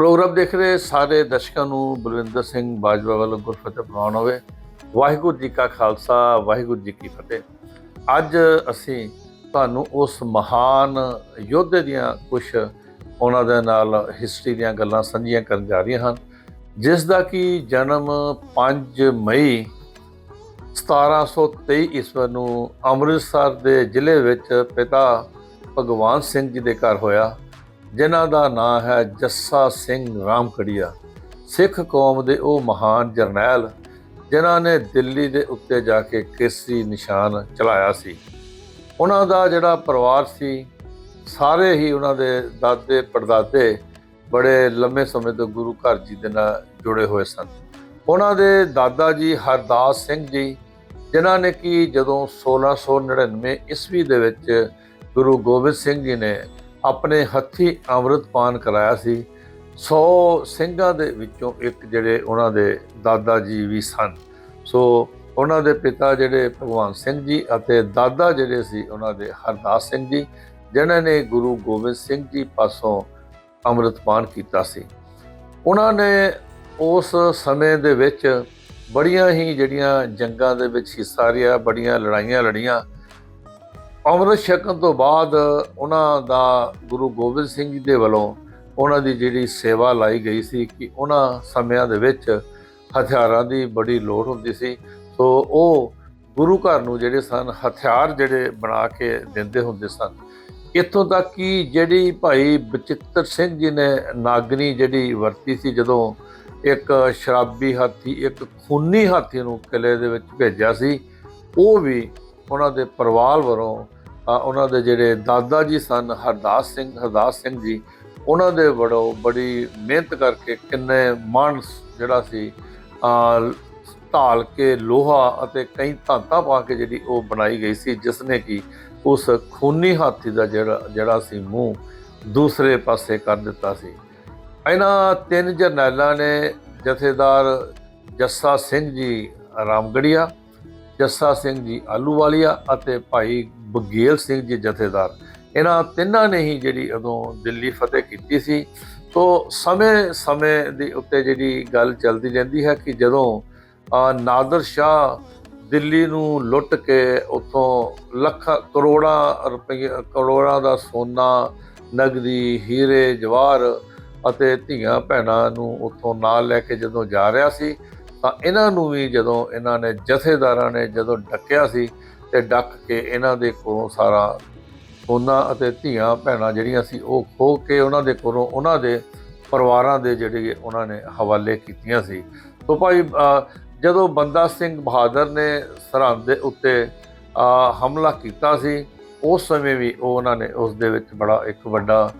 Programme ਦੇਖ ਰਹੇ ਸਾਰੇ ਦਰਸ਼ਕਾਂ ਨੂੰ ਬਲਵਿੰਦਰ ਸਿੰਘ ਬਾਜਵਾ ਵੱਲੋਂ ਗੁਰਫਤਿਹ ਪ੍ਰਵਾਨ ਹੋਵੇ। ਵਾਹਿਗੁਰੂ ਜੀ ਕਾ ਖਾਲਸਾ, ਵਾਹਿਗੁਰੂ ਜੀ ਕੀ ਫਤਿਹ। ਅੱਜ ਅਸੀਂ ਤੁਹਾਨੂੰ ਉਸ ਮਹਾਨ ਯੋਧੇ ਦੀਆਂ ਕੁਝ ਉਹਨਾਂ ਦੇ ਨਾਲ ਹਿਸਟਰੀ ਦੀਆਂ ਗੱਲਾਂ ਸਾਂਝੀਆਂ ਕਰਨ ਜਾ ਰਹੀਆਂ ਹਨ, ਜਿਸ ਦਾ ਕਿ ਜਨਮ 5 ਮਈ 1723 ਈਸਵੀ ਨੂੰ ਅੰਮ੍ਰਿਤਸਰ ਦੇ ਜ਼ਿਲ੍ਹੇ ਵਿੱਚ ਪਿਤਾ ਭਗਵਾਨ ਸਿੰਘ ਜੀ ਦੇ ਘਰ ਹੋਇਆ। ਜਿਨ੍ਹਾਂ ਦਾ ਨਾਂ ਹੈ ਜੱਸਾ ਸਿੰਘ ਰਾਮਕੜੀਆ। ਸਿੱਖ ਕੌਮ ਦੇ ਉਹ ਮਹਾਨ ਜਰਨੈਲ, ਜਿਨ੍ਹਾਂ ਨੇ ਦਿੱਲੀ ਦੇ ਉੱਤੇ ਜਾ ਕੇ ਕੇਸਰੀ ਨਿਸ਼ਾਨ ਚਲਾਇਆ ਸੀ। ਉਹਨਾਂ ਦਾ ਜਿਹੜਾ ਪਰਿਵਾਰ ਸੀ, ਸਾਰੇ ਹੀ ਉਹਨਾਂ ਦੇ ਦਾਦੇ ਪੜਦਾਦੇ ਬੜੇ ਲੰਮੇ ਸਮੇਂ ਤੋਂ ਗੁਰੂ ਘਰ ਜੀ ਦੇ ਨਾਲ ਜੁੜੇ ਹੋਏ ਸਨ। ਉਹਨਾਂ ਦੇ ਦਾਦਾ ਜੀ ਹਰਦਾਸ ਸਿੰਘ ਜੀ, ਜਿਨ੍ਹਾਂ ਨੇ ਕਿ ਜਦੋਂ 1699 ਈਸਵੀ ਦੇ ਵਿੱਚ ਗੁਰੂ ਗੋਬਿੰਦ ਸਿੰਘ ਜੀ ਨੇ ਆਪਣੇ ਹੱਥੀ ਅੰਮ੍ਰਿਤ ਪਾਨ ਕਰਾਇਆ ਸੀ। 100 ਸਿੰਘਾਂ ਦੇ ਵਿੱਚੋਂ ਇੱਕ ਜਿਹੜੇ ਉਹਨਾਂ ਦੇ ਦਾਦਾ ਜੀ ਵੀ ਸਨ। ਸੋ ਉਹਨਾਂ ਦੇ ਪਿਤਾ ਜਿਹੜੇ ਭਗਵਾਨ ਸਿੰਘ ਜੀ ਅਤੇ ਦਾਦਾ ਜਿਹੜੇ ਸੀ ਉਹਨਾਂ ਦੇ ਹਰਦਾਸ ਸਿੰਘ ਜੀ, ਜਿਨ੍ਹਾਂ ਨੇ ਗੁਰੂ ਗੋਬਿੰਦ ਸਿੰਘ ਜੀ ਪਾਸੋਂ ਅੰਮ੍ਰਿਤਪਾਨ ਕੀਤਾ ਸੀ। ਉਹਨਾਂ ਨੇ ਉਸ ਸਮੇਂ ਦੇ ਵਿੱਚ ਬੜੀਆਂ ਹੀ ਜਿਹੜੀਆਂ ਜੰਗਾਂ ਦੇ ਵਿੱਚ ਹਿੱਸਾ ਲਿਆ, ਬੜੀਆਂ ਲੜਾਈਆਂ ਲੜੀਆਂ ਅੰਮ੍ਰਿਤ ਛਕਣ ਤੋਂ ਬਾਅਦ ਉਹਨਾਂ ਦਾ ਗੁਰੂ ਗੋਬਿੰਦ ਸਿੰਘ ਜੀ ਦੇ ਵੱਲੋਂ ਉਹਨਾਂ ਦੀ ਜਿਹੜੀ ਸੇਵਾ ਲਾਈ ਗਈ ਸੀ ਕਿ ਉਹਨਾਂ ਸਮਿਆਂ ਦੇ ਵਿੱਚ ਹਥਿਆਰਾਂ ਦੀ ਬੜੀ ਲੋੜ ਹੁੰਦੀ ਸੀ। ਸੋ ਉਹ ਗੁਰੂ ਘਰ ਨੂੰ ਜਿਹੜੇ ਸਨ, ਹਥਿਆਰ ਜਿਹੜੇ ਬਣਾ ਕੇ ਦਿੰਦੇ ਹੁੰਦੇ ਸਨ। ਇੱਥੋਂ ਤੱਕ ਕਿ ਜਿਹੜੀ ਭਾਈ ਬਚਿੱਤਰ ਸਿੰਘ ਜੀ ਨੇ ਨਾਗਨੀ ਜਿਹੜੀ ਵਰਤੀ ਸੀ, ਜਦੋਂ ਇੱਕ ਸ਼ਰਾਬੀ ਹਾਥੀ, ਇੱਕ ਖੂਨੀ ਹਾਥੀ ਨੂੰ ਕਿਲੇ ਦੇ ਵਿੱਚ ਭੇਜਿਆ ਸੀ, ਉਹ ਵੀ ਉਹਨਾਂ ਦੇ ਪਰਿਵਾਰ ਵੱਲੋਂ ਉਹਨਾਂ ਦੇ ਜਿਹੜੇ ਦਾਦਾ ਜੀ ਸਨ, ਹਰਦਾਸ ਸਿੰਘ ਹਰਦਾਸ ਸਿੰਘ ਜੀ, ਉਹਨਾਂ ਦੇ ਵੱਲੋਂ ਬੜੀ ਮਿਹਨਤ ਕਰਕੇ ਕਿੰਨੇ ਮਣ ਜਿਹੜਾ ਸੀ ਢਾਲ ਕੇ ਲੋਹਾ ਅਤੇ ਕਈ ਧਾਤਾਂ ਪਾ ਕੇ ਜਿਹੜੀ ਉਹ ਬਣਾਈ ਗਈ ਸੀ ਜਿਸ ਨੇ ਕਿ ਉਸ ਖੂਨੀ ਹਾਥੀ ਦਾ ਜਿਹੜਾ ਜਿਹੜਾ ਸੀ ਮੂੰਹ ਦੂਸਰੇ ਪਾਸੇ ਕਰ ਦਿੱਤਾ ਸੀ। ਇਹਨਾਂ ਤਿੰਨ ਜਰਨੈਲਾਂ ਨੇ ਜਥੇਦਾਰ ਜੱਸਾ ਸਿੰਘ ਜੀ ਰਾਮਗੜੀਆ ਜੱਸਾ ਸਿੰਘ ਜੀ ਆਲੂਵਾਲੀਆ ਅਤੇ ਭਾਈ ਬਗੇਲ ਸਿੰਘ ਜੀ ਜਥੇਦਾਰ। ਇਹਨਾਂ ਤਿੰਨਾਂ ਨੇ ਹੀ ਜਿਹੜੀ ਉਦੋਂ ਦਿੱਲੀ ਫਤਿਹ ਕੀਤੀ ਸੀ। ਤੋਂ ਸਮੇਂ-ਸਮੇਂ ਦੇ ਉੱਤੇ ਜਿਹੜੀ ਗੱਲ ਚੱਲਦੀ ਰਹਿੰਦੀ ਹੈ ਕਿ ਜਦੋਂ ਨਾਦਰ ਸ਼ਾਹ ਦਿੱਲੀ ਨੂੰ ਲੁੱਟ ਕੇ ਉੱਥੋਂ ਲੱਖਾਂ ਕਰੋੜਾਂ ਰੁਪਏ ਕਰੋੜਾਂ ਦਾ ਸੋਨਾ, ਨਗਦੀ, ਹੀਰੇ ਜਵਾਰ ਅਤੇ ਧੀਆਂ ਭੈਣਾਂ ਨੂੰ ਉੱਥੋਂ ਨਾਲ ਲੈ ਕੇ ਜਦੋਂ ਜਾ ਰਿਹਾ ਸੀ ਤਾਂ ਇਹਨਾਂ ਨੂੰ ਵੀ ਜਦੋਂ ਇਹਨਾਂ ਨੇ ਜਥੇਦਾਰਾਂ ਨੇ ਜਦੋਂ ਡੱਕਿਆ ਸੀ ਤੇ ਡੱਕ ਕੇ ਇਹਨਾਂ ਦੇ ਕੋਲੋਂ ਸਾਰਾ ਉਹਨਾਂ ਅਤੇ ਧੀਆਂ ਭੈਣਾਂ ਜਿਹੜੀਆਂ ਸੀ ਉਹ ਖੋ ਕੇ ਉਹਨਾਂ ਦੇ ਕੋਲੋਂ ਉਹਨਾਂ ਦੇ ਪਰਿਵਾਰਾਂ ਦੇ ਜਿਹੜੇ ਉਹਨਾਂ ਨੇ ਹਵਾਲੇ ਕੀਤੀਆਂ ਸੀ। ਤੋਂ ਭਾਈ ਜਦੋਂ ਬੰਦਾ ਸਿੰਘ ਬਹਾਦਰ ਨੇ ਸਰਹੰਦ ਦੇ ਉੱਤੇ ਹਮਲਾ ਕੀਤਾ ਸੀ, ਉਸ ਸਮੇਂ ਵੀ ਉਹ ਉਹਨਾਂ ਨੇ ਉਸ ਦੇ ਵਿੱਚ ਬੜਾ ਇੱਕ ਵੱਡਾ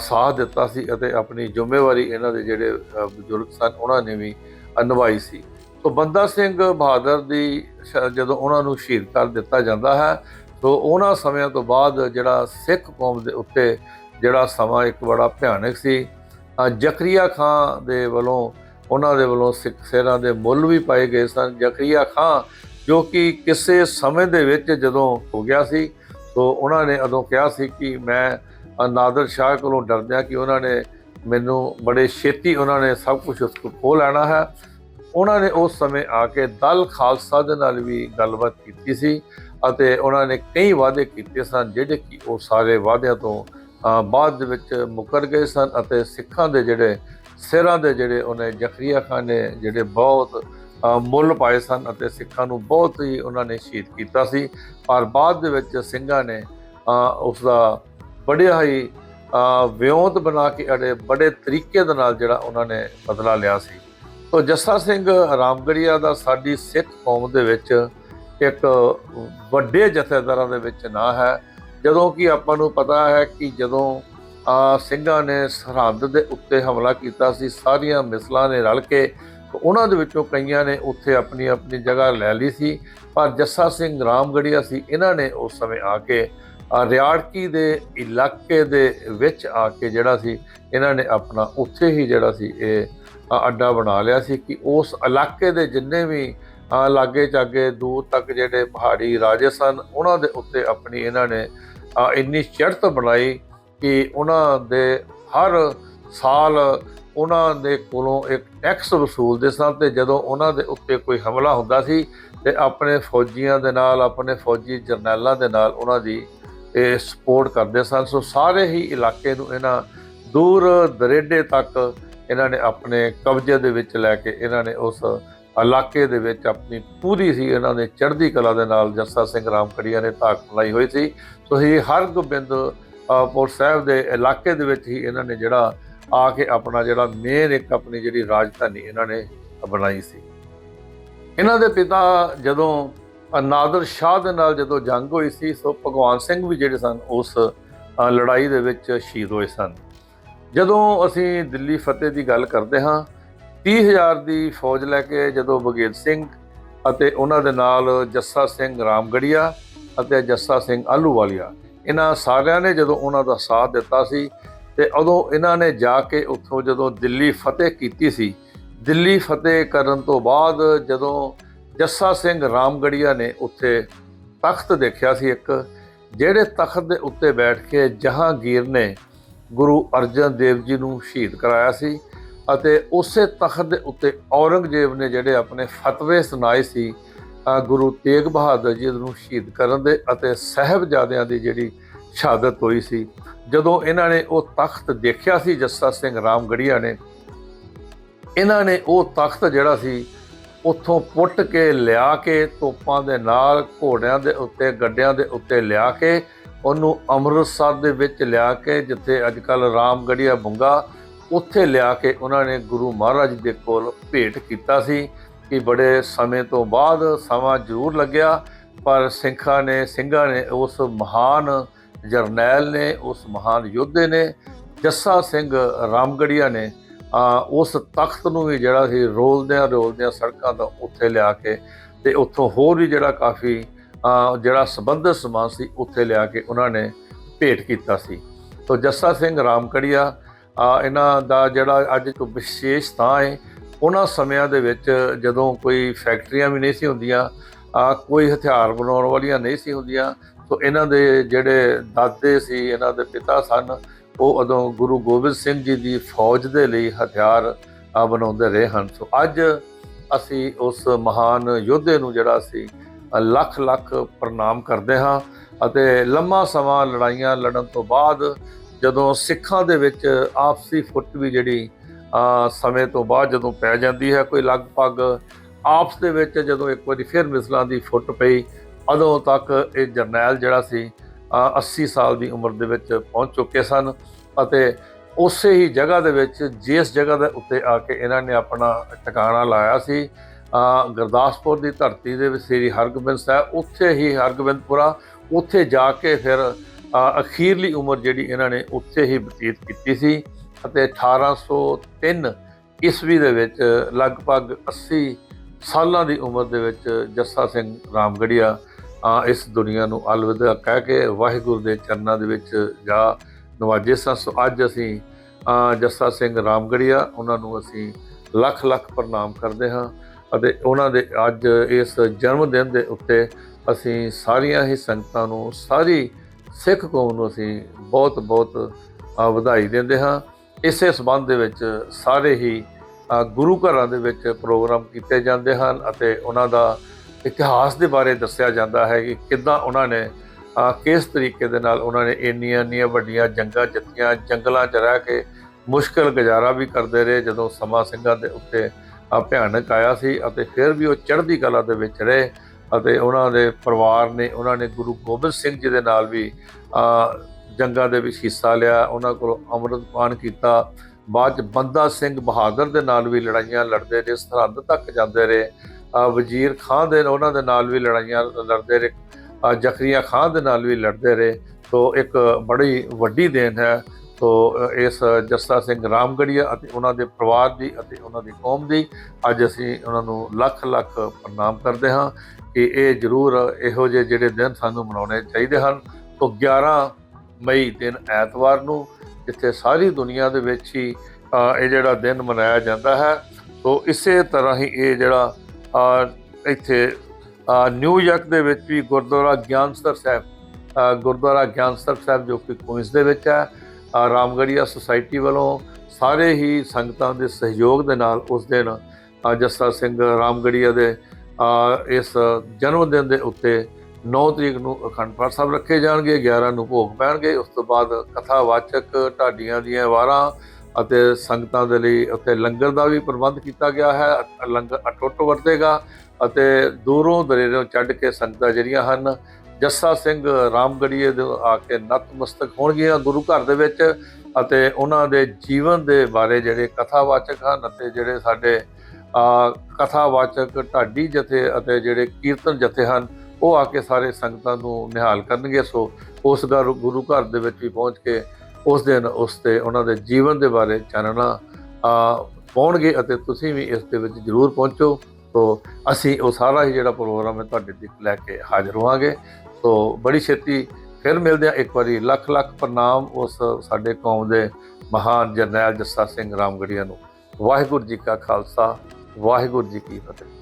ਸਾਥ ਦਿੱਤਾ ਸੀ ਅਤੇ ਆਪਣੀ ਜ਼ਿੰਮੇਵਾਰੀ ਇਹਨਾਂ ਦੇ ਜਿਹੜੇ ਬਜ਼ੁਰਗ ਸਨ, ਉਹਨਾਂ ਨੇ ਵੀ ਨਿਭਾਈ ਸੀ। ਤੋਂ ਬੰਦਾ ਸਿੰਘ ਬਹਾਦਰ ਦੀ ਸ਼- ਜਦੋਂ ਉਹਨਾਂ ਨੂੰ ਸ਼ਹੀਦ ਕਰ ਦਿੱਤਾ ਜਾਂਦਾ ਹੈ ਤੋਂ ਉਹਨਾਂ ਸਮਿਆਂ ਤੋਂ ਬਾਅਦ ਜਿਹੜਾ ਸਿੱਖ ਕੌਮ ਦੇ ਉੱਤੇ ਜਿਹੜਾ ਸਮਾਂ ਇੱਕ ਬੜਾ ਭਿਆਨਕ ਸੀ। ਅ, ਜ਼ਕਰੀਆ ਖਾਨ ਦੇ ਵੱਲੋਂ ਉਹਨਾਂ ਦੇ ਵੱਲੋਂ ਸਿੱਖ ਸੇਰਾਂ ਦੇ ਮੁੱਲ ਵੀ ਪਾਏ ਗਏ ਸਨ। ਜ਼ਕਰੀਆ ਖਾਨ ਜੋ ਕਿ ਕਿਸੇ ਸਮੇਂ ਦੇ ਵਿੱਚ ਜਦੋਂ ਹੋ ਗਿਆ ਸੀ ਤੋਂ ਉਹਨਾਂ ਨੇ ਉਦੋਂ ਕਿਹਾ ਸੀ ਕਿ ਮੈਂ ਨਾਦਰ ਸ਼ਾਹ ਕੋਲੋਂ ਡਰਦਿਆਂ ਕਿ ਉਹਨਾਂ ਨੇ ਮੈਨੂੰ ਬੜੇ ਛੇਤੀ ਉਹਨਾਂ ਨੇ ਸਭ ਕੁਝ ਉਸ ਕੋਲ ਖੋਹ ਲੈਣਾ ਹੈ। ਉਹਨਾਂ ਨੇ ਉਸ ਸਮੇਂ ਆ ਕੇ ਦਲ ਖਾਲਸਾ ਦੇ ਨਾਲ ਵੀ ਗੱਲਬਾਤ ਕੀਤੀ ਸੀ ਅਤੇ ਉਹਨਾਂ ਨੇ ਕਈ ਵਾਅਦੇ ਕੀਤੇ ਸਨ ਜਿਹੜੇ ਕਿ ਉਹ ਸਾਰੇ ਵਾਅਦਿਆਂ ਤੋਂ ਬਾਅਦ ਦੇ ਵਿੱਚ ਮੁਕਰ ਗਏ ਸਨ ਅਤੇ ਸਿੱਖਾਂ ਦੇ ਜਿਹੜੇ ਸਿਰਾਂ ਦੇ ਜਿਹੜੇ ਉਹਨੇ ਜ਼ਕਰੀਆ ਖਾਨ ਨੇ ਜਿਹੜੇ ਬਹੁਤ ਮੁੱਲ ਪਾਏ ਸਨ ਅਤੇ ਸਿੱਖਾਂ ਨੂੰ ਬਹੁਤ ਹੀ ਉਹਨਾਂ ਨੇ ਸ਼ਹੀਦ ਕੀਤਾ ਸੀ। ਪਰ ਬਾਅਦ ਦੇ ਵਿੱਚ ਸਿੰਘਾਂ ਨੇ ਅ, ਉਸ ਦਾ ਬੜਿਆ ਹੀ ਵਿਉਂਤ ਬਣਾ ਕੇ ਅੜੇ ਬੜੇ ਤਰੀਕੇ ਦੇ ਨਾਲ ਜਿਹੜਾ ਉਹਨਾਂ ਨੇ ਬਦਲਾ ਲਿਆ ਸੀ। ਤੋ ਜੱਸਾ ਸਿੰਘ ਰਾਮਗੜੀਆ ਦਾ ਸਾਡੀ ਸਿੱਖ ਕੌਮ ਦੇ ਵਿੱਚ ਇੱਕ ਵੱਡੇ ਜਥੇਦਾਰਾਂ ਦੇ ਵਿੱਚ ਨਾਂ ਹੈ। ਜਦੋਂ ਕਿ ਆਪਾਂ ਨੂੰ ਪਤਾ ਹੈ ਕਿ ਜਦੋਂ ਆ ਸਿੰਘਾਂ ਨੇ ਸਰਹੰਦ ਦੇ ਉੱਤੇ ਹਮਲਾ ਕੀਤਾ ਸੀ, ਸਾਰੀਆਂ ਮਿਸਲਾਂ ਨੇ ਰਲ ਕੇ ਉਹਨਾਂ ਦੇ ਵਿੱਚੋਂ ਕਈਆਂ ਨੇ ਉੱਥੇ ਆਪਣੀ ਆਪਣੀ ਜਗ੍ਹਾ ਲੈ ਲਈ ਸੀ। ਪਰ ਜੱਸਾ ਸਿੰਘ ਰਾਮਗੜੀਆ ਸੀ, ਇਹਨਾਂ ਨੇ ਉਸ ਸਮੇਂ ਆ ਕੇ ਰਿਆੜਕੀ ਦੇ ਇਲਾਕੇ ਦੇ ਵਿੱਚ ਆ ਕੇ ਜਿਹੜਾ ਸੀ, ਇਹਨਾਂ ਨੇ ਆਪਣਾ ਉੱਥੇ ਹੀ ਜਿਹੜਾ ਸੀ, ਇਹ ਅੱਡਾ ਬਣਾ ਲਿਆ ਸੀ ਕਿ ਉਸ ਇਲਾਕੇ ਦੇ ਜਿੰਨੇ ਵੀ ਲਾਗੇ ਚਾਗੇ ਦੂਰ ਤੱਕ ਜਿਹੜੇ ਪਹਾੜੀ ਰਾਜੇ ਸਨ, ਉਹਨਾਂ ਦੇ ਉੱਤੇ ਆਪਣੀ ਇਹਨਾਂ ਨੇ ਇੰਨੀ ਚੜ੍ਹਤ ਬਣਾਈ ਕਿ ਉਹਨਾਂ ਦੇ ਹਰ ਸਾਲ ਉਹਨਾਂ ਦੇ ਕੋਲੋਂ ਇੱਕ ਟੈਕਸ ਵਸੂਲਦੇ ਸਨ ਤੇ ਜਦੋਂ ਉਹਨਾਂ ਦੇ ਉੱਤੇ ਕੋਈ ਹਮਲਾ ਹੁੰਦਾ ਸੀ ਤੇ ਆਪਣੇ ਫੌਜੀਆਂ ਦੇ ਨਾਲ, ਆਪਣੇ ਫੌਜੀ ਜਰਨੈਲਾਂ ਦੇ ਨਾਲ ਉਹਨਾਂ ਦੀ ਇਹ ਸਪੋਰਟ ਕਰਦੇ ਸਨ। ਸੋ ਸਾਰੇ ਹੀ ਇਲਾਕੇ ਨੂੰ ਇਹਨਾਂ ਦੂਰ ਦਰੇਡੇ ਤੱਕ ਇਹਨਾਂ ਨੇ ਆਪਣੇ ਕਬਜ਼ੇ ਦੇ ਵਿੱਚ ਲੈ ਕੇ ਇਹਨਾਂ ਨੇ ਉਸ ਇਲਾਕੇ ਦੇ ਵਿੱਚ ਆਪਣੀ ਪੂਰੀ ਸੀ ਇਹਨਾਂ ਨੇ ਚੜ੍ਹਦੀ ਕਲਾ ਦੇ ਨਾਲ ਜੱਸਾ ਸਿੰਘ ਰਾਮਕੜੀਆ ਨੇ ਧਾਕ ਲਾਈ ਹੋਈ ਸੀ। ਸੋ ਇਹ ਹਰਗੋਬਿੰਦ ਅ, ਪੁਰ ਸਾਹਿਬ ਦੇ ਇਲਾਕੇ ਦੇ ਵਿੱਚ ਹੀ ਇਹਨਾਂ ਨੇ ਜਿਹੜਾ ਆ ਕੇ ਆਪਣਾ ਜਿਹੜਾ ਮੇਨ ਇੱਕ ਆਪਣੀ ਜਿਹੜੀ ਰਾਜਧਾਨੀ ਇਹਨਾਂ ਨੇ ਬਣਾਈ ਸੀ। ਇਹਨਾਂ ਦੇ ਪਿਤਾ ਜਦੋਂ ਨਾਦਰ ਸ਼ਾਹ ਦੇ ਨਾਲ ਜਦੋਂ ਜੰਗ ਹੋਈ ਸੀ ਸੋ ਭਗਵਾਨ ਸਿੰਘ ਵੀ ਜਿਹੜੇ ਸਨ ਉਸ ਲੜਾਈ ਦੇ ਵਿੱਚ ਸ਼ਹੀਦ ਹੋਏ ਸਨ। ਜਦੋਂ ਅਸੀਂ ਦਿੱਲੀ ਫਤਿਹ ਦੀ ਗੱਲ ਕਰਦੇ ਹਾਂ 30000 ਦੀ ਫੌਜ ਲੈ ਕੇ ਜਦੋਂ ਬਗੇਲ ਸਿੰਘ ਅਤੇ ਉਹਨਾਂ ਦੇ ਨਾਲ ਜੱਸਾ ਸਿੰਘ ਰਾਮਗੜੀਆ ਅਤੇ ਜੱਸਾ ਸਿੰਘ ਆਲੂਵਾਲੀਆ ਇਹਨਾਂ ਸਾਰਿਆਂ ਨੇ ਜਦੋਂ ਉਹਨਾਂ ਦਾ ਸਾਥ ਦਿੱਤਾ ਸੀ ਤੇ ਉਦੋਂ ਇਹਨਾਂ ਨੇ ਜਾ ਕੇ ਉੱਥੋਂ ਜਦੋਂ ਦਿੱਲੀ ਫਤਿਹ ਕੀਤੀ ਸੀ, ਦਿੱਲੀ ਫਤਿਹ ਕਰਨ ਤੋਂ ਬਾਅਦ ਜਦੋਂ ਜੱਸਾ ਸਿੰਘ ਰਾਮਗੜੀਆ ਨੇ ਉੱਥੇ ਤਖਤ ਦੇਖਿਆ ਸੀ ਇੱਕ, ਜਿਹੜੇ ਤਖਤ ਦੇ ਉੱਤੇ ਬੈਠ ਕੇ ਜਹਾਂਗੀਰ ਨੇ ਗੁਰੂ ਅਰਜਨ ਦੇਵ ਜੀ ਨੂੰ ਸ਼ਹੀਦ ਕਰਾਇਆ ਸੀ ਅਤੇ ਉਸੇ ਤਖਤ ਦੇ ਉੱਤੇ ਔਰੰਗਜ਼ੇਬ ਨੇ ਜਿਹੜੇ ਆਪਣੇ ਫਤਵੇ ਸੁਣਾਏ ਸੀ ਗੁਰੂ ਤੇਗ ਬਹਾਦਰ ਜੀ ਨੂੰ ਸ਼ਹੀਦ ਕਰਨ ਦੇ ਅਤੇ ਸਹਿਬਜ਼ਾਦਿਆਂ ਦੀ ਜਿਹੜੀ ਸ਼ਹਾਦਤ ਹੋਈ ਸੀ। ਜਦੋਂ ਇਹਨਾਂ ਨੇ ਉਹ ਤਖਤ ਦੇਖਿਆ ਸੀ, ਜੱਸਾ ਸਿੰਘ ਰਾਮਗੜੀਆ ਨੇ, ਇਹਨਾਂ ਨੇ ਉਹ ਤਖਤ ਜਿਹੜਾ ਸੀ, ਉੱਥੋਂ ਪੁੱਟ ਕੇ ਲਿਆ ਕੇ ਤੋਪਾਂ ਦੇ ਨਾਲ ਘੋੜਿਆਂ ਦੇ ਉੱਤੇ, ਗੱਡਿਆਂ ਦੇ ਉੱਤੇ ਲਿਆ ਕੇ ਉਹਨੂੰ ਅੰਮ੍ਰਿਤਸਰ ਦੇ ਵਿੱਚ ਲਿਆ ਕੇ, ਜਿੱਥੇ ਅੱਜ ਕੱਲ ਰਾਮਗੜੀਆ ਬੁੰਗਾ, ਉੱਥੇ ਲਿਆ ਕੇ ਉਹਨਾਂ ਨੇ ਗੁਰੂ ਮਹਾਰਾਜ ਦੇ ਕੋਲ ਭੇਟ ਕੀਤਾ ਸੀ ਕਿ ਬੜੇ ਸਮੇਂ ਤੋਂ ਬਾਅਦ ਸਮਾਂ ਜ਼ਰੂਰ ਲੱਗਿਆ, ਪਰ ਸਿੰਘਾਂ ਨੇ ਸਿੰਘਾਂ ਨੇ ਉਸ ਮਹਾਨ ਜਰਨੈਲ ਨੇ, ਉਸ ਮਹਾਨ ਯੋਧੇ ਨੇ, ਜੱਸਾ ਸਿੰਘ ਰਾਮਗੜੀਆ ਨੇ ਉਸ ਤਖਤ ਨੂੰ ਵੀ ਜਿਹੜਾ ਸੀ ਰੋਲਦਿਆਂ ਰੋਲਦਿਆਂ ਸੜਕਾਂ ਤੋਂ ਉੱਥੇ ਲਿਆ ਕੇ ਤੇ ਉੱਥੋਂ ਹੋਰ ਵੀ ਜਿਹੜਾ ਕਾਫੀ ਜਿਹੜਾ ਸੰਬੰਧਿਤ ਸਮਾਨ ਸੀ, ਉੱਥੇ ਲਿਆ ਕੇ ਉਹਨਾਂ ਨੇ ਭੇਟ ਕੀਤਾ ਸੀ। ਤੋ ਜੱਸਾ ਸਿੰਘ ਰਾਮਕੜੀਆ ਇਹਨਾਂ ਦਾ ਜਿਹੜਾ ਅੱਜ ਇੱਕ ਵਿਸ਼ੇਸ਼ ਥਾਂ ਹੈ ਉਹਨਾਂ ਸਮਿਆਂ ਦੇ ਵਿੱਚ ਜਦੋਂ ਕੋਈ ਫੈਕਟਰੀਆਂ ਵੀ ਨਹੀਂ ਸੀ ਹੁੰਦੀਆਂ ਕੋਈ ਹਥਿਆਰ ਬਣਾਉਣ ਵਾਲੀਆਂ ਨਹੀਂ ਸੀ ਹੁੰਦੀਆਂ, ਤੋ ਇਹਨਾਂ ਦੇ ਜਿਹੜੇ ਦਾਦੇ ਸੀ, ਇਹਨਾਂ ਦੇ ਪਿਤਾ ਸਨ, ਉਹ ਉਦੋਂ ਗੁਰੂ ਗੋਬਿੰਦ ਸਿੰਘ ਜੀ ਦੀ ਫੌਜ ਦੇ ਲਈ ਹਥਿਆਰ ਬਣਾਉਂਦੇ ਰਹੇ ਹਨ। ਸੋ ਅੱਜ ਅਸੀਂ ਉਸ ਮਹਾਨ ਯੋਧੇ ਨੂੰ ਜਿਹੜਾ ਸੀ ਲੱਖ ਲੱਖ ਪ੍ਰਣਾਮ ਕਰਦੇ ਹਾਂ ਅਤੇ ਲੰਮਾ ਸਮਾਂ ਲੜਾਈਆਂ ਲੜਨ ਤੋਂ ਬਾਅਦ ਜਦੋਂ ਸਿੱਖਾਂ ਦੇ ਵਿੱਚ ਆਪਸੀ ਫੁੱਟ ਵੀ ਜਿਹੜੀ ਸਮੇਂ ਤੋਂ ਬਾਅਦ ਜਦੋਂ ਪੈ ਜਾਂਦੀ ਹੈ ਕੋਈ ਲਗਭਗ ਆਪਸ ਦੇ ਵਿੱਚ ਜਦੋਂ ਇੱਕ ਵਾਰੀ ਫਿਰ ਮਿਸਲਾਂ ਦੀ ਫੁੱਟ ਪਈ ਉਦੋਂ ਤੱਕ ਇਹ ਜਰਨੈਲ ਜਿਹੜਾ ਸੀ ਅ, 80 ਸਾਲ ਦੀ ਉਮਰ ਦੇ ਵਿੱਚ ਪਹੁੰਚ ਚੁੱਕੇ ਸਨ ਅਤੇ ਉਸੇ ਹੀ ਜਗ੍ਹਾ ਦੇ ਵਿੱਚ ਜਿਸ ਜਗ੍ਹਾ ਦੇ ਉੱਤੇ ਆ ਕੇ ਇਹਨਾਂ ਨੇ ਆਪਣਾ ਟਿਕਾਣਾ ਲਾਇਆ ਸੀ ਗੁਰਦਾਸਪੁਰ ਦੀ ਧਰਤੀ ਦੇ ਵਿੱਚ ਸ੍ਰੀ ਹਰਗੋਬਿੰਦ ਸਾਹਿਬ, ਉੱਥੇ ਹੀ ਹਰਗੋਬਿੰਦਪੁਰਾ, ਉੱਥੇ ਜਾ ਕੇ ਫਿਰ ਅਖੀਰਲੀ ਉਮਰ ਜਿਹੜੀ ਇਹਨਾਂ ਨੇ ਉੱਥੇ ਹੀ ਬਤੀਤ ਕੀਤੀ ਸੀ ਅਤੇ 1803 ਈਸਵੀ ਦੇ ਵਿੱਚ ਲਗਭਗ 80 ਸਾਲਾਂ ਦੀ ਉਮਰ ਦੇ ਵਿੱਚ ਜੱਸਾ ਸਿੰਘ ਰਾਮਗੜੀਆ ਇਸ ਦੁਨੀਆ ਨੂੰ ਅਲਵਿਦਾ ਕਹਿ ਕੇ ਵਾਹਿਗੁਰੂ ਦੇ ਚਰਨਾਂ ਦੇ ਵਿੱਚ ਜਾ ਨਵਾਜੇ ਸਨ। ਸੋ ਅੱਜ ਅਸੀਂ ਜੱਸਾ ਸਿੰਘ ਰਾਮਗੜੀਆ, ਉਹਨਾਂ ਨੂੰ ਅਸੀਂ ਲੱਖ ਲੱਖ ਪ੍ਰਣਾਮ ਕਰਦੇ ਹਾਂ। ਅਤੇ ਉਹਨਾਂ ਦੇ ਅੱਜ ਇਸ ਜਨਮ ਦਿਨ ਦੇ ਉੱਤੇ ਅਸੀਂ ਸਾਰੀਆਂ ਹੀ ਸੰਗਤਾਂ ਨੂੰ, ਸਾਰੀ ਸਿੱਖ ਕੌਮ ਨੂੰ ਅਸੀਂ ਬਹੁਤ ਬਹੁਤ ਵਧਾਈ ਦਿੰਦੇ ਹਾਂ। ਇਸੇ ਸਬੰਧ ਦੇ ਵਿੱਚ ਸਾਰੇ ਹੀ ਗੁਰੂ ਘਰਾਂ ਦੇ ਵਿੱਚ ਪ੍ਰੋਗਰਾਮ ਕੀਤੇ ਜਾਂਦੇ ਹਨ ਅਤੇ ਉਹਨਾਂ ਦਾ ਇਤਿਹਾਸ ਦੇ ਬਾਰੇ ਦੱਸਿਆ ਜਾਂਦਾ ਹੈ ਕਿ ਕਿੱਦਾਂ ਉਹਨਾਂ ਨੇ ਕਿਸ ਤਰੀਕੇ ਦੇ ਨਾਲ ਉਹਨਾਂ ਨੇ ਇੰਨੀਆਂ ਇੰਨੀਆਂ ਵੱਡੀਆਂ ਜੰਗਾਂ ਜਿੱਤੀਆਂ, ਜੰਗਲਾਂ 'ਚ ਰਹਿ ਕੇ ਮੁਸ਼ਕਲ ਗੁਜ਼ਾਰਾ ਵੀ ਕਰਦੇ ਰਹੇ ਜਦੋਂ ਸਮਾਂ ਸਿੰਘਾਂ ਦੇ ਉੱਤੇ ਅ, ਭਿਆਨਕ ਆਇਆ ਸੀ ਅਤੇ ਫਿਰ ਵੀ ਉਹ ਚੜ੍ਹਦੀ ਕਲਾ ਦੇ ਵਿੱਚ ਰਹੇ ਅਤੇ ਉਹਨਾਂ ਦੇ ਪਰਿਵਾਰ ਨੇ ਉਹਨਾਂ ਨੇ ਗੁਰੂ ਗੋਬਿੰਦ ਸਿੰਘ ਜੀ ਦੇ ਨਾਲ ਵੀ ਜੰਗਾਂ ਦੇ ਵਿੱਚ ਹਿੱਸਾ ਲਿਆ ਉਹਨਾਂ ਕੋਲ ਅੰਮ੍ਰਿਤ ਪਾਨ ਕੀਤਾ। ਬਾਅਦ ਚ ਬੰਦਾ ਸਿੰਘ ਬਹਾਦਰ ਦੇ ਨਾਲ ਵੀ ਲੜਾਈਆਂ ਲੜਦੇ ਰਹੇ ਸਰਹੰਦ ਤੱਕ ਜਾਂਦੇ ਰਹੇ। ਵਜ਼ੀਰ ਖਾਨ ਦੇ ਉਹਨਾਂ ਦੇ ਨਾਲ ਵੀ ਲੜਾਈਆਂ ਲੜਦੇ ਰਹੇ। ਜਖਰੀਆ ਜ਼ਕਰੀਆ ਖਾਨ ਦੇ ਨਾਲ ਵੀ ਲੜਦੇ ਰਹੇ। ਤੋਂ ਇੱਕ ਬੜੀ ਵੱਡੀ ਦੇਣ ਹੈ। ਤੋ ਇਸ ਜੱਸਾ ਸਿੰਘ ਰਾਮਗੜੀਆ ਅਤੇ ਉਹਨਾਂ ਦੇ ਪਰਿਵਾਰ ਦੀ ਅਤੇ ਉਹਨਾਂ ਦੀ ਕੌਮ ਦੀ ਅੱਜ ਅਸੀਂ ਉਹਨਾਂ ਨੂੰ ਲੱਖ ਲੱਖ ਪ੍ਰਣਾਮ ਕਰਦੇ ਹਾਂ ਕਿ ਇਹ ਜ਼ਰੂਰ ਇਹੋ ਜਿਹੇ ਜਿਹੜੇ ਦਿਨ ਸਾਨੂੰ ਮਨਾਉਣੇ ਚਾਹੀਦੇ ਹਨ। ਤੋਂ 11 ਮਈ ਦਿਨ ਐਤਵਾਰ ਨੂੰ ਜਿੱਥੇ ਸਾਰੀ ਦੁਨੀਆ ਦੇ ਵਿੱਚ ਹੀ ਇਹ ਜਿਹੜਾ ਦਿਨ ਮਨਾਇਆ ਜਾਂਦਾ ਹੈ ਤੋਂ ਇਸੇ ਤਰ੍ਹਾਂ ਹੀ ਇਹ ਜਿਹੜਾ ਇੱਥੇ ਨਿਊਯਾਰਕ ਦੇ ਵਿੱਚ ਵੀ ਗੁਰਦੁਆਰਾ ਗਿਆਨਸਰ ਸਾਹਿਬ ਗੁਰਦੁਆਰਾ ਗਿਆਨਸਰ ਸਾਹਿਬ ਜੋ ਕਿ ਕੁਇਨਸ ਦੇ ਵਿੱਚ ਹੈ ਰਾਮਗੜੀਆ ਸੁਸਾਇਟੀ ਵੱਲੋਂ ਸਾਰੇ ਹੀ ਸੰਗਤਾਂ ਦੇ ਸਹਿਯੋਗ ਦੇ ਨਾਲ ਉਸ ਦਿਨ ਅ, ਜੱਸਾ ਸਿੰਘ ਰਾਮਗੜੀਆ ਦੇ ਇਸ ਜਨਮ ਦਿਨ ਦੇ ਉੱਤੇ 9 ਤਰੀਕ ਨੂੰ ਅਖੰਡ ਪਾਠ ਸਾਹਿਬ ਰੱਖੇ ਜਾਣਗੇ 11 ਨੂੰ ਭੋਗ ਪੈਣਗੇ। ਉਸ ਤੋਂ ਬਾਅਦ ਕਥਾਵਾਚਕ ਢਾਡੀਆਂ ਦੀਆਂ ਵਾਰਾਂ ਅਤੇ ਸੰਗਤਾਂ ਦੇ ਲਈ ਉੱਥੇ ਲੰਗਰ ਦਾ ਵੀ ਪ੍ਰਬੰਧ ਕੀਤਾ ਗਿਆ ਹੈ। ਲੰਗਰ ਅਟੁੱਟ ਵਰਤੇਗਾ ਅਤੇ ਦੂਰੋਂ ਦਰੇਰੋਂ ਚੱਡ ਕੇ ਸੰਗਤਾਂ ਜਿਹੜੀਆਂ ਹਨ ਜੱਸਾ ਸਿੰਘ ਰਾਮਗੜੀਏ ਦੇ ਆ ਕੇ ਨਤਮਸਤਕ ਹੋਣਗੀਆਂ ਗੁਰੂ ਘਰ ਦੇ ਵਿੱਚ ਅਤੇ ਉਹਨਾਂ ਦੇ ਜੀਵਨ ਦੇ ਬਾਰੇ ਜਿਹੜੇ ਕਥਾਵਾਚਕ ਹਨ ਅਤੇ ਜਿਹੜੇ ਸਾਡੇ, ਆ, ਕਥਾਵਾਚਕ ਢਾਡੀ ਜਥੇ ਅਤੇ ਜਿਹੜੇ ਕੀਰਤਨ ਜਥੇ ਹਨ, ਉਹ ਆ ਕੇ ਸਾਰੇ ਸੰਗਤਾਂ ਨੂੰ ਨਿਹਾਲ ਕਰਨਗੇ। ਸੋ ਉਸ ਘਰ, ਗੁਰੂ ਘਰ ਦੇ ਵਿੱਚ ਵੀ ਪਹੁੰਚ ਕੇ ਉਸ ਦਿਨ ਉਸ ਤੇ ਉਹਨਾਂ ਦੇ ਜੀਵਨ ਦੇ ਬਾਰੇ ਚਾਨਣਾ ਪਾਉਣਗੇ ਅਤੇ ਤੁਸੀਂ ਵੀ ਇਸ ਦੇ ਵਿੱਚ ਜ਼ਰੂਰ ਪਹੁੰਚੋ। ਸੋ ਅਸੀਂ ਉਹ ਸਾਰਾ ਹੀ ਜਿਹੜਾ ਪ੍ਰੋਗਰਾਮ ਹੈ ਤੁਹਾਡੇ ਤੱਕ ਲੈ ਕੇ ਹਾਜ਼ਰ ਹੋਵਾਂਗੇ। ਸੋ ਬੜੀ ਛੇਤੀ ਫਿਰ ਮਿਲਦੇ ਹਾਂ ਇੱਕ ਵਾਰੀ। ਲੱਖ ਲੱਖ ਪ੍ਰਣਾਮ ਉਸ ਸਾਡੇ ਕੌਮ ਦੇ ਮਹਾਨ ਜਰਨੈਲ ਜੱਸਾ ਸਿੰਘ ਰਾਮਗੜੀਆ ਨੂੰ। ਵਾਹਿਗੁਰੂ ਜੀ ਕਾ ਖਾਲਸਾ, ਵਾਹਿਗੁਰੂ ਜੀ ਕੀ ਫਤਿਹ।